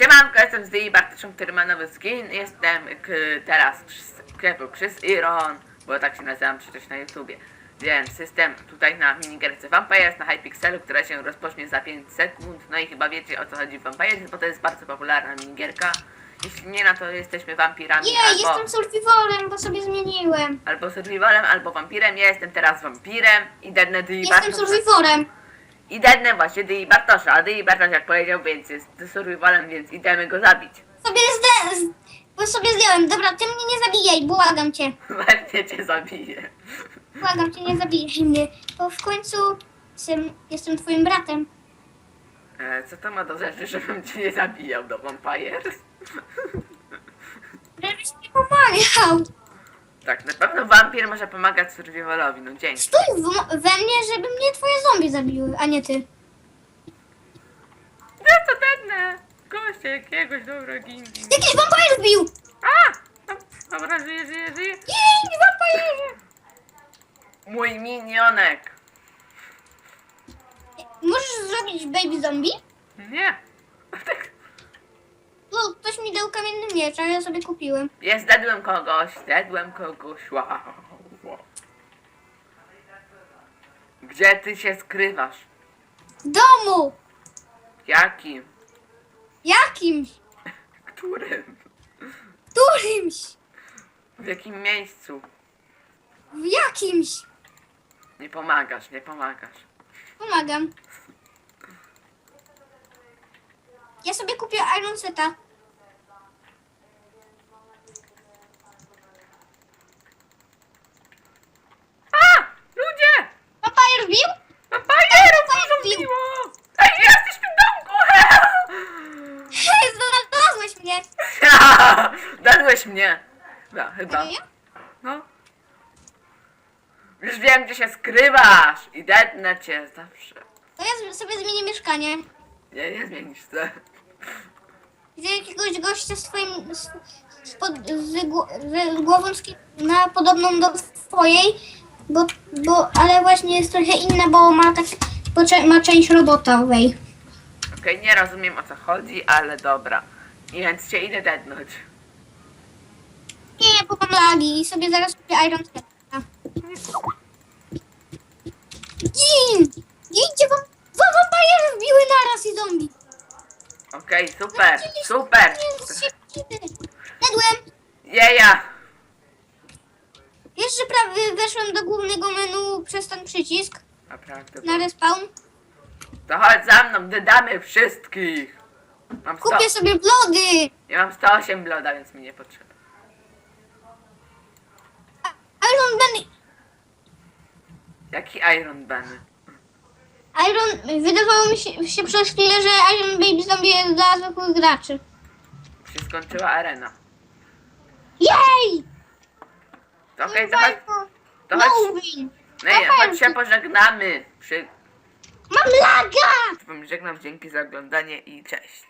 Siemanko, jestem z Dei Bartoszem, który ma nowy skin. Jestem k, teraz w sklepu Krzyż Iron, bo tak się nazywam przecież na YouTubie. Więc jestem tutaj na minigierce Vampires na Hypixelu, która się rozpocznie za 5 sekund. No i chyba wiecie o co chodzi w Vampires, bo to jest bardzo popularna minigierka. Jeśli nie, no to jesteśmy wampirami Nie, albo, jestem survivorem, bo sobie zmieniłem. albo survivalem, albo wampirem. Ja jestem teraz wampirem. Na Dei Jestem survivorem. Idę właśnie Dei Bartosza, a Dei Bartosz jak powiedział, więc jest survivalem, więc idziemy go zabić. Sobie zde... z- Bo sobie zdjąłem. Dobra, ty mnie nie zabijaj, błagam cię. Właśnie cię zabiję. Błagam cię, nie zabijaj mnie. Bo w końcu jestem, jestem twoim bratem. E, co to ma do rzeczy, żebym cię nie zabijał do Vampires? Żebyś mi pomagał. Tak, na pewno wampir może pomagać survivalowi, no dzięki. Stój w, we mnie, żeby mnie twoje zombie zabiły, a nie ty. Ja to dednę! Gościa jakiegoś, dobra, gindi. Jakiś wampir wbił! A! No, Dobra, żyje, żyje, żyje. Jej, wampirze! Mój minionek! Możesz zrobić baby zombie? Nie! Tak. No, ktoś mi dał kamienny miecz, a ja sobie kupiłem. Jest, dedłem kogoś, dedłem kogoś, wow. Gdzie ty się skrywasz? W domu! Jakim? Jakimś! Którym? Którymś! W jakim miejscu? W jakimś! Nie pomagasz, nie pomagasz. Pomagam. Ja sobie kupię Iron Seta. Dadłeś mnie! Chyba, chyba. Nie? No. Już wiem, gdzie się skrywasz! I dednę cię zawsze. To ja z- sobie zmienię mieszkanie. Nie, nie zmienisz się. Widzę jakiegoś gościa z twoim... Z, z, pod, z, z głową ski- na podobną do twojej, bo, bo, ale właśnie jest trochę inna, bo ma tak... Bo cze- ma część robotowej. Okej, nie rozumiem o co chodzi, ale dobra. I więc cię idę dednąć. Mam lagi i sobie zaraz kupię Iron Seta. Gin! Gincie wam... Dwa wampiry wbiły naraz i zombie. Okej, super, super! Jadłem. Jeja! Wiesz, że prawie weszłem do głównego menu przez ten przycisk Naprawdę. na respawn? To chodź za mną, dodamy wszystkich! Mam 100, Kupię sobie blody. ja mam 108 bloda, więc mi nie potrzeba. Iron Man... Jaki Iron Bunny? Iron... Wydawało mi się, się przez chwilę, że Iron Baby Zombie jest dla zwykłych graczy. Się skończyła arena. Jej! To okej, to chodź, to No chodź, win. no i chodź się pożegnamy. Przy... Mam laga! Żegnam, dzięki za oglądanie i cześć.